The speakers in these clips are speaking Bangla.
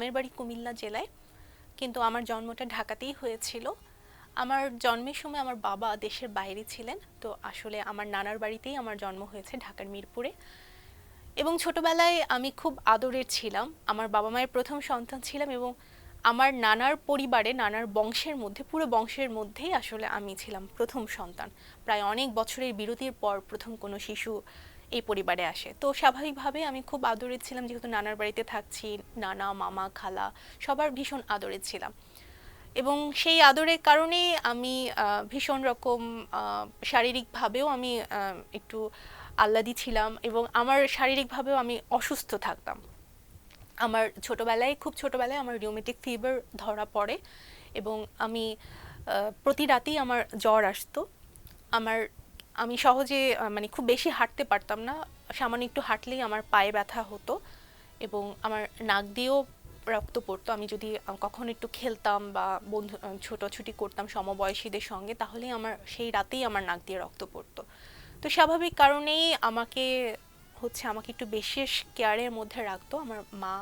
গ্রামের বাড়ি কুমিল্লা জেলায়। কিন্তু আমার জন্মটা ঢাকাতেই হয়েছিল। আমার জন্মের সময় আমার বাবা দেশের বাইরে ছিলেন। তো আসলে আমার নানার বাড়িতেই আমার জন্ম হয়েছে ঢাকার মিরপুরে। এবং ছোটবেলায় আমি খুব আদরের ছিলাম। আমার বাবা মায়ের প্রথম সন্তান ছিলাম এবং আমার নানার পরিবারে, নানার বংশের মধ্যে, পুরো বংশের মধ্যেই আসলে আমি ছিলাম প্রথম সন্তান। প্রায় অনেক বছরের বিরতির পর প্রথম কোনো শিশু এই পরিবারে আসে। তো স্বাভাবিকভাবে আমি খুব আদরের ছিলাম, যেহেতু নানার বাড়িতে থাকছি, নানা, মামা, খালা, সবার ভীষণ আদরের ছিলাম। এবং সেই আদরের কারণে আমি ভীষণ রকম শারীরিকভাবেও আমি একটু আহ্লাদি ছিলাম এবং আমার শারীরিকভাবেও আমি অসুস্থ থাকতাম। আমার ছোটবেলায়, খুব ছোটবেলায় আমার রিউমেটিক ফিভার ধরা পড়ে এবং আমি প্রতি রাতেই আমার জ্বর আসতো। আমার আমি সহজে মানে খুব বেশি হাঁটতে পারতাম না। সামান্য একটু হাঁটলেই আমার পায়ে ব্যথা হতো এবং আমার নাক দিয়েও রক্ত পড়তো। আমি যদি কখনো একটু খেলতাম বা বন্ধু ছোটাছুটি করতাম সমবয়সীদের সঙ্গে, তাহলেই আমার, সেই রাতেই আমার নাক দিয়ে রক্ত পড়তো। তো স্বাভাবিক কারণেই আমাকে হচ্ছে, আমাকে একটু বিশেষ কেয়ারের মধ্যে রাখতো আমার মা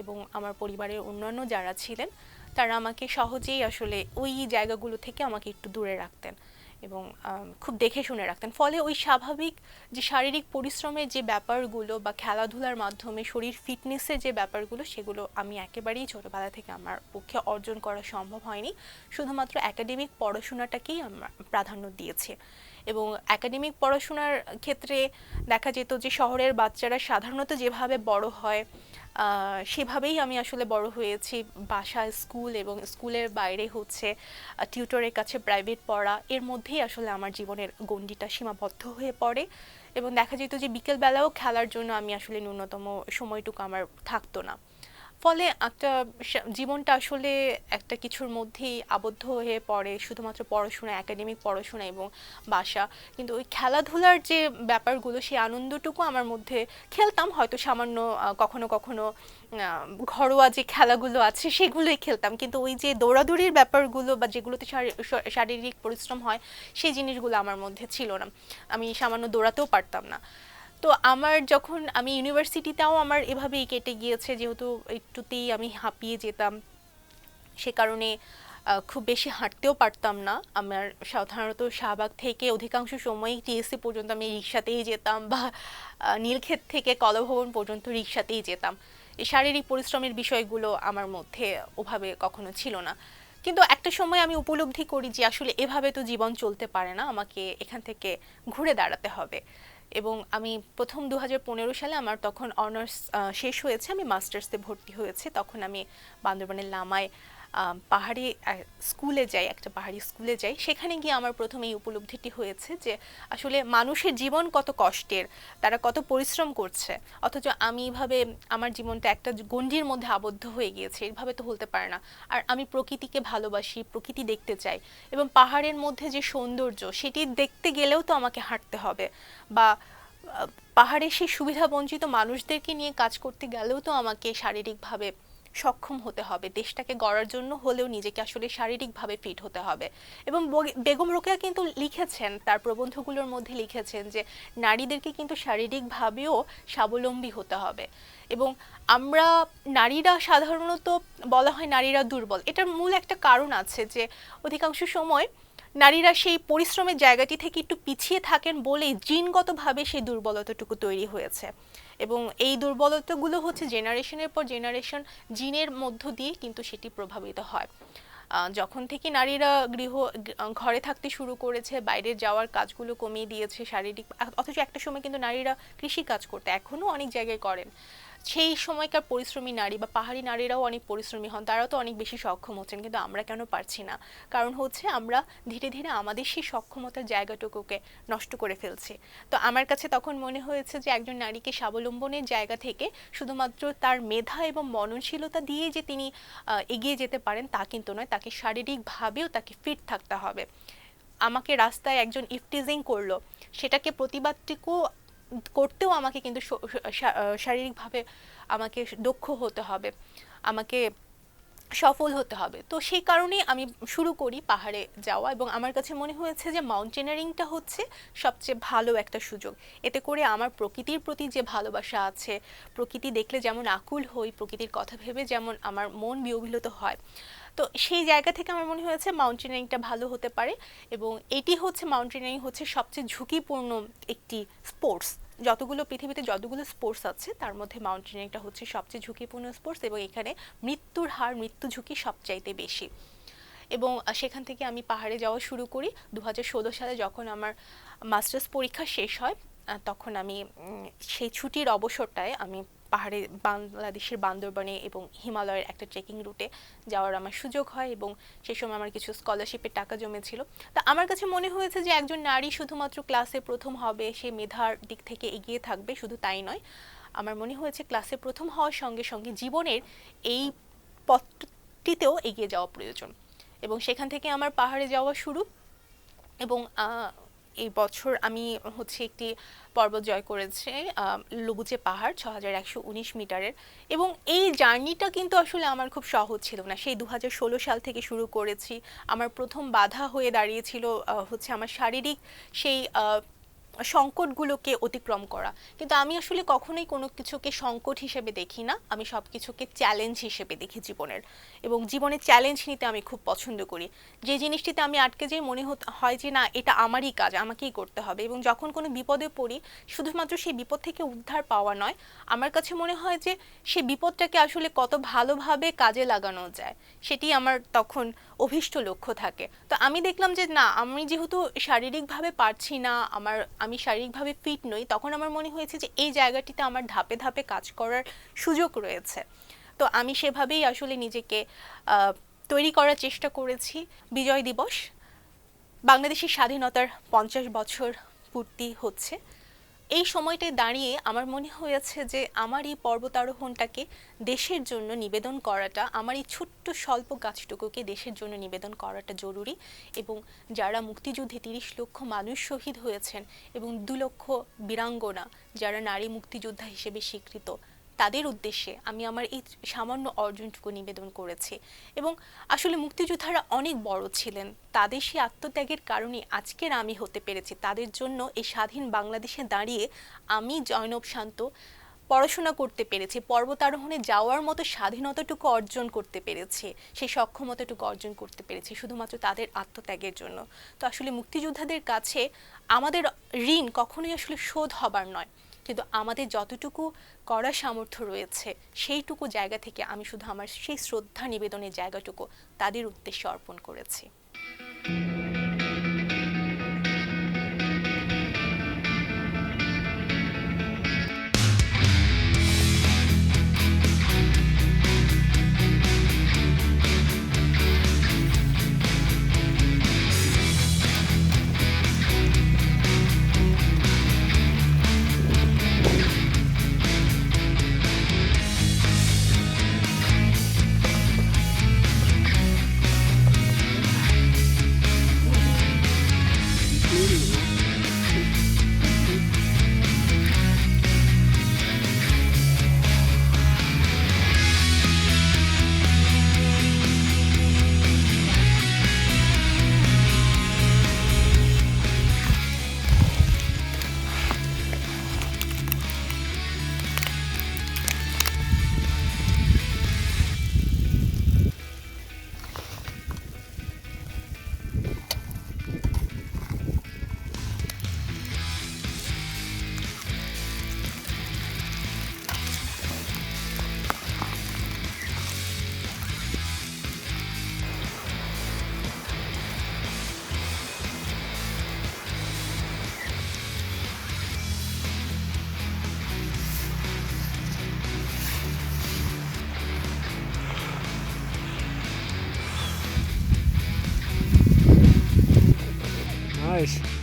এবং আমার পরিবারের অন্যান্য যারা ছিলেন, তারা আমাকে সহজেই আসলে ওই জায়গাগুলো থেকে আমাকে একটু দূরে রাখতেন। এবং খুব দেখে শুনে রাখতেন। ফলে ওই স্বাভাবিক যে শারীরিক পরিশ্রমের যে ব্যাপারগুলো বা খেলাধুলার মাধ্যমে শরীর ফিটনেসের যে ব্যাপারগুলো, সেগুলো আমি একেবারেই ছোটোবেলা থেকে আমার পক্ষে অর্জন করা সম্ভব হয়নি। শুধুমাত্র একাডেমিক পড়াশোনাটাকেই আমার প্রাধান্য দিয়েছি। এবং একাডেমিক পড়াশোনার ক্ষেত্রে দেখা যেত যে শহরের বাচ্চারা সাধারণত যেভাবে বড় হয় সেভাবেই আমি আসলে বড় হয়েছি। বাসা স্কুল এবং স্কুলের বাইরে হচ্ছে টিউটরের কাছে প্রাইভেট পড়া। এর মধ্যেই আসলে আমার জীবনের গণ্ডিটা সীমাবদ্ধ হয়ে পড়ে এবং দেখা যেত যে বিকেলবেলাও খেলার জন্য আমি আসলে ন্যূনতম সময়টুকু আমার থাকতো না। ফলে একটা জীবনটা আসলে একটা কিছুর মধ্যেই আবদ্ধ হয়ে পড়ে, শুধুমাত্র পড়াশোনা একাডেমিক পড়াশোনা এবং বাসা। কিন্তু ওই খেলাধুলার যে ব্যাপারগুলো, সেই আনন্দটুকু আমার মধ্যে খেলতাম। হয়তো সামান্য কখনো কখনো ঘরোয়া যে খেলাগুলো আছে, সেগুলোই খেলতাম। কিন্তু ওই যে দৌড়াদৌড়ির ব্যাপারগুলো বা যেগুলোতে শারীরিক পরিশ্রম হয়, সেই জিনিসগুলো আমার মধ্যে ছিল না। আমি সামান্য দৌড়াতেও পারতাম না। তো আমার যখন আমি ইউনিভার্সিটিতেও আমার এভাবেই কেটে গিয়েছে, যেহেতু একটুতেই আমি হাঁপিয়ে যেতাম, সে কারণে খুব বেশি হাঁটতেও পারতাম না। আমার সাধারণত শাহবাগ থেকে অধিকাংশ সময়ই টিএসসি পর্যন্ত আমি রিক্সাতেই যেতাম বা নীলক্ষেত থেকে কলভবন পর্যন্ত রিক্সাতেই যেতাম। এই শারীরিক পরিশ্রমের বিষয়গুলো আমার মধ্যে ওভাবে কখনো ছিল না। কিন্তু একটা সময় আমি উপলব্ধি করি যে আসলে এভাবে তো জীবন চলতে পারে না, আমাকে এখান থেকে ঘুরে দাঁড়াতে হবে। এবং আমি প্রথম দু হাজার পনেরো সালে আমার তখন অনার্স শেষ হয়েছে, আমি মাস্টার্সে ভর্তি হয়েছে। তখন আমি বান্দরবানের লামায় পাহাড়ি স্কুলে যাই, একটা পাহাড়ি স্কুলে যাই, সেখানে গিয়ে আমার প্রথম এই উপলব্ধিটি হয়েছে যে আসলে মানুষের জীবন কত কষ্টের, তারা কত পরিশ্রম করছে, অথচ আমি এইভাবে আমার জীবনটা একটা গণ্ডির মধ্যে আবদ্ধ হয়ে গিয়েছে, এইভাবে তো হতে পারে না। আর আমি প্রকৃতিকে ভালোবাসি, প্রকৃতি দেখতে চাই, এবং পাহাড়ের মধ্যে যে সৌন্দর্য, সেটি দেখতে গেলেও তো আমাকে হাঁটতে হবে, বা পাহাড়ে সেই সুবিধাবঞ্চিত মানুষদেরকে নিয়ে কাজ করতে গেলেও তো আমাকে শারীরিকভাবে সক্ষম হতে হবে। দেশটাকে গড়ার জন্য হলেও নিজেকে আসলে শারীরিকভাবে ফিট হতে হবে। এবং বেগম রোকেয়া কিন্তু লিখেছেন, তার প্রবন্ধগুলোর মধ্যে লিখেছেন যে, নারীদেরকে কিন্তু শারীরিকভাবেও স্বাবলম্বী হতে হবে। এবং আমরা, নারীরা সাধারণত বলা হয় নারীরা দুর্বল। এটার মূল একটা কারণ আছে যে, অধিকাংশ সময় নারীরা সেই পরিশ্রমের জায়গাটি থেকে একটু পিছিয়ে থাকেন বলেই জিনগতভাবে সেই দুর্বলতাটুকু তৈরি হয়েছে। এবং এই দুর্বলতাগুলো হচ্ছে জেনারেশনের পর জেনারেশন জিনের মধ্য দিয়ে কিন্তু সেটি প্রভাবিত হয়। যখন থেকে নারীরা গৃহ, ঘরে থাকতে শুরু করেছে, বাইরে যাওয়ার কাজগুলো কমিয়ে দিয়েছে শারীরিক, অথচ একটা সময় কিন্তু নারীরা কৃষি কাজ করতে, এখনও অনেক জায়গায় করেন। সেই সময়কার পরিশ্রমী নারী বা পাহাড়ি নারীরাও অনেক পরিশ্রমী হন, তারাও তো অনেক বেশি সক্ষম হচ্ছেন, কিন্তু আমরা কেন পারছি না? কারণ হচ্ছে আমরা ধীরে ধীরে আমাদের সেই সক্ষমতার জায়গাটুকুকে নষ্ট করে ফেলছি। তো আমার কাছে তখন মনে হয়েছে যে একজন নারীকে স্বাবলম্বনের জায়গা থেকে শুধুমাত্র তার মেধা এবং মননশীলতা দিয়ে যে তিনি এগিয়ে যেতে পারেন তা কিন্তু নয়, তাকে শারীরিকভাবেও তাকে ফিট থাকতে হবে। আমাকে রাস্তায় একজন ইফটিজিং করল, সেটাকে প্রতিবাদটুকু করতেও আমাকে কিন্তু শারীরিকভাবে আমাকে দক্ষ হতে হবে, আমাকে সফল হতে হবে। তো সেই কারণেই আমি শুরু করি পাহাড়ে যাওয়া এবং আমার কাছে মনে হয়েছে যে মাউন্টেনারিংটা হচ্ছে সবচেয়ে ভালো একটা সুযোগ। এতে করে আমার প্রকৃতির প্রতি যে ভালোবাসা আছে, প্রকৃতি দেখলে যেমন আকুল হই, প্রকৃতির কথা ভেবে যেমন আমার মন বিহবিলত হয়। তো সেই জায়গা থেকে আমার মনে হয়েছে মাউন্টেনিয়ারিংটা ভালো হতে পারে এবং এটি হচ্ছে মাউন্টেনিয়ারিং হচ্ছে সবচেয়ে ঝুঁকিপূর্ণ একটি স্পোর্টস। যতগুলো পৃথিবীতে যতগুলো স্পোর্টস আছে, তার মধ্যে মাউন্টেনিয়ারিংটা হচ্ছে সবচেয়ে ঝুঁকিপূর্ণ স্পোর্টস এবং এখানে মৃত্যুর হার, মৃত্যু ঝুঁকি সবচাইতে বেশি। এবং সেখান থেকে আমি পাহাড়ে যাওয়া শুরু করি। দু হাজার ষোলো সালে যখন আমার মাস্টার্স পরীক্ষা শেষ হয় তখন আমি সেই ছুটির অবসরটায় আমি পাহাড়ে বাংলাদেশের বান্দরবনে এবং হিমালয়ের একটা ট্রেকিং রুটে যাওয়ার আমার সুযোগ হয় এবং সেই সময় আমার কিছু স্কলারশিপের টাকা জমেছিল। তা আমার কাছে মনে হয়েছে যে একজন নারী শুধুমাত্র ক্লাসে প্রথম হবে, সে মেধার দিক থেকে এগিয়ে থাকবে, শুধু তাই নয়। আমার মনে হয়েছে ক্লাসে প্রথম হওয়ার সঙ্গে সঙ্গে জীবনের এই পথটিতেও এগিয়ে যাওয়া প্রয়োজন। এবং সেখান থেকে আমার পাহাড়ে যাওয়া শুরু এবং এই বছর আমি হচ্ছে একটি পর্বত জয় করেছে লুবুচে পাহাড় ছ হাজার একশো উনিশ মিটারের। এবং এই জার্নিটা কিন্তু আসলে আমার খুব সহজ ছিল না। সেই দু হাজার ষোলো সাল থেকে শুরু করেছি। আমার প্রথম বাধা হয়ে দাঁড়িয়েছিল হচ্ছে আমার শারীরিক সেই সংকটগুলোকে অতিক্রম করা। কিন্তু আমি আসলে কখনোই কোনো কিছুকে সংকট হিসেবে দেখি না। আমি সব কিছুকে চ্যালেঞ্জ হিসেবে দেখি জীবনের। এবং জীবনে চ্যালেঞ্জ নিতে আমি খুব পছন্দ করি। যে জিনিসটিতে আমি আটকে যাই মনে হয় যে না, এটা আমারই কাজ, আমাকেই করতে হবে। এবং যখন কোনো বিপদে পড়ি, শুধুমাত্র সেই বিপদ থেকে উদ্ধার পাওয়া নয়, আমার কাছে মনে হয় যে সেই বিপদটাকে আসলে কত ভালোভাবে কাজে লাগানো যায়, সেটি আমার তখন অভীষ্ট লক্ষ্য থাকে। তো আমি দেখলাম যে না, আমি যেহেতু শারীরিকভাবে পারছি না, আমার আমি শারীরিকভাবে ফিট নই, তখন আমার মনে হয়েছে যে এই জায়গাটিতে আমার ধাপে ধাপে কাজ করার সুযোগ রয়েছে। তো আমি সেভাবেই আসলে নিজেকে তৈরি করার চেষ্টা করেছি। বিজয় দিবস, বাংলাদেশের স্বাধীনতার পঞ্চাশ বছর পূর্তি হচ্ছে। এই সময়টায় দাঁড়িয়ে আমার মনে হয়েছে যে আমার এই পর্বতারোহণটাকে দেশের জন্য নিবেদন করাটা, আমার এই ছোট্ট স্বল্প গাছটুকুকে দেশের জন্য নিবেদন করাটা জরুরি এবং যারা মুক্তিযুদ্ধে তিরিশ লক্ষ মানুষ শহীদ হয়েছেন এবং দু লক্ষ বীরাঙ্গনা যারা নারী মুক্তিযোদ্ধা হিসেবে স্বীকৃত তাদের উদ্দেশ্যে আমি আমার এই সামান্য অর্জনটুকু নিবেদন করেছি। এবং আসলে মুক্তিযোদ্ধারা অনেক বড় ছিলেন। তাদের সেই আত্মত্যাগের কারণে আজকের আমি হতে পেরেছি। তাদের জন্য এই স্বাধীন বাংলাদেশে দাঁড়িয়ে আমি জয়নব শান্ত পড়াশোনা করতে পেরেছি। পর্বতারোহণে যাওয়ার মতো স্বাধীনতাটুকু অর্জন করতে পেরেছি। সেই সক্ষমতাটুকু অর্জন করতে পেরেছি শুধুমাত্র তাদের আত্মত্যাগের জন্য। তো আসলে মুক্তিযোদ্ধাদের কাছে আমাদের ঋণ কখনোই আসলে শোধ হবার নয়। কিন্তু আমাদের যতটুকু করার সামর্থ্য রয়েছে, সেইটুকু জায়গা থেকে আমি শুধু আমার সেই শ্রদ্ধা নিবেদনের জায়গাটুকু তাদের উদ্দেশ্যে অর্পণ করেছি। nice.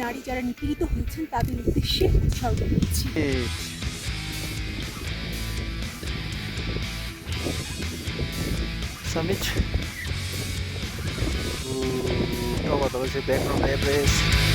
নারী যারা নিপীড়িত হয়েছেন তাদের উদ্দেশ্যে উৎসর্গ করছি Summit. Ooh, talk about the background Everest.